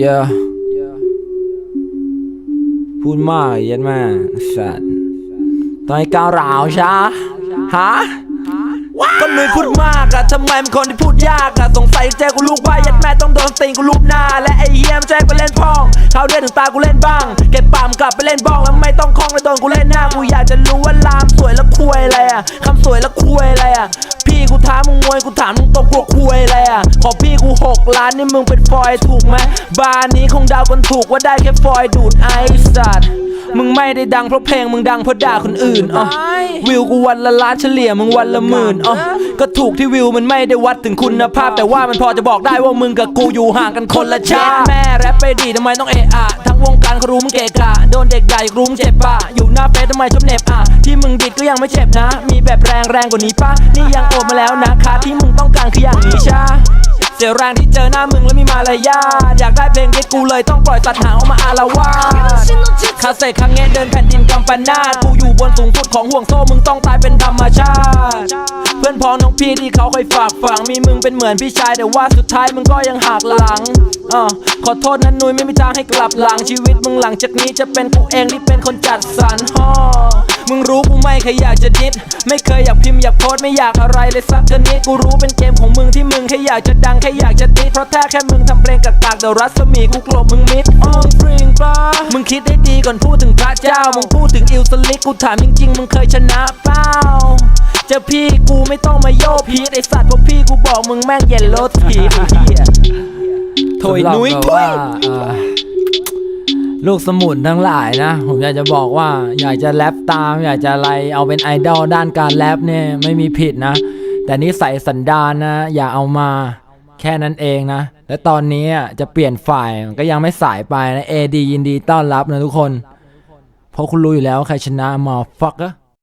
เยอะพูดมากเย็นแม่สัตว์ตอนนี้ก้าวร้าวช้าฮะก็หนุ่ยพูดมากอะทำไมเป็นคนที่พูดยากอะสงสัยแจ้กูลูกว่ายัดแม่ต้องโดนตีนกูลูบหน้า และไอ้เฮียมนแจ้งไปเล่นพ่อง เขาเรียกถึงตากูเล่นบ้าง เก็บปามกลับไปเล่นบ้องแล้วไม่ต้องคล้องเลยโดนกูเล่นหน้ากูอยากจะรู้ว่าลามสวยแล้วคุยอะไรอะคำสวยแล้วคุยอะไรอะพี่กูท้ามึงมวยกูถามมึงตกกลัวคุยอะไรอะขอพี่กูหกล้านนี่มึงเป็นฟอยถูกไหมบาร์นี้คงเดากันถูกว่าได้แค่ฟอยดูดไอสัตว์ มึงไม่ได้ดังเพราะเพลงมึงดังเพราะด่าคนอื่นอะวิวกูวันละล้านเฉลี่ยมึงวันละหมื่นอะก็ถูกที่วิวมันไม่ได้วัดถึงคุณภาพ แต่ว่ามันพอจะบอกได้ว่ามึงกับกูอยู่ห่างกันคนละชาติแม่แรปไปดีทำไมต้องเอะอะทั้งวงการเขารู้มึงเกะกะโดนเด็กด่าอยากรู้มึงเจ็บปะอยู่หน้าเฟซทำไมชอบเหน็บอะที่มึงดิดก็ยังไม่เจ็บนะ มีแบบแรงแรงกว่านี้ปะนี่ยังโอบมาแล้วนะคะที่มึงต้องการคืออย่างนี้ชาเสียแรงที่เจอหน้ามึงแล้วมีมารยาทอยากได้เพลงที่กูเลยต้องปล่อยสัตว์หางออกมาอาละวาดคาเซ่ครั้งเงี้เดินแผ่นดินกำปนาทกูอยู่บนสูงสุดของห่วงโซ่มึงต้องตายเป็นธรรมชาติ เพื่อนพ้องน้องพี่ที่เขาเคยฝากฝัง มีมึงเป็นเหมือนพี่ชายแต่ว่าสุดท้ายมึงก็ยังหักหลังอขอโทษนะนุ้ยไม่มีทางให้กลับหลังชีวิตมึงหลังจากนี้จะเป็นกูเองที่เป็นคนจัดสรรฮ่อมึงรู้กูไม่เคยอยากจะดิดไม่เคยอยากพิมพ์อยากโพสต์ไม่อยากอะไรเลยสักนิดกูรู้เป็นเกมของมึงที่มึงแค่อยากจะดังแค่อยากจะติดเพราะแท้แค่มึงทำเพลงกากๆเดี๋ยวรัศมีกูกลบมึงมิดออนฟริงปะมึงคิดได้ดี ก่อนพูดถึงพระเจ้า มึงพูดถึงอิลสลิกกูถามจริงๆ มึงเคยชนะเปล่าเจอพี่กูไม่ต้องมาโยกพีดไอสัตว์เพราะพี่กูบอกมึงแม่งเย็นรถทีไอ้เหี้ยโถยนุ้ยสำหรับแบบว่าเอ่อลูกสมุนทั้งหลายนะ ผมอยากจะบอกว่า อยากจะแรปตาม อยากจะอะไรเอาเป็นไอดอลด้านการแรปเนี่ยไม่มีผิดนะ แต่นิสัยสันดานนะ อย่าเอามา แค่นั้นเองนะ และตอนนี้อะจะเปลี่ยนฝ่ายก็ยังไม่สายไปนะเอดียินดีต้อนรับนะทุกคน เพราะคุณรู้อยู่แล้วใครชนะมอฟักอะ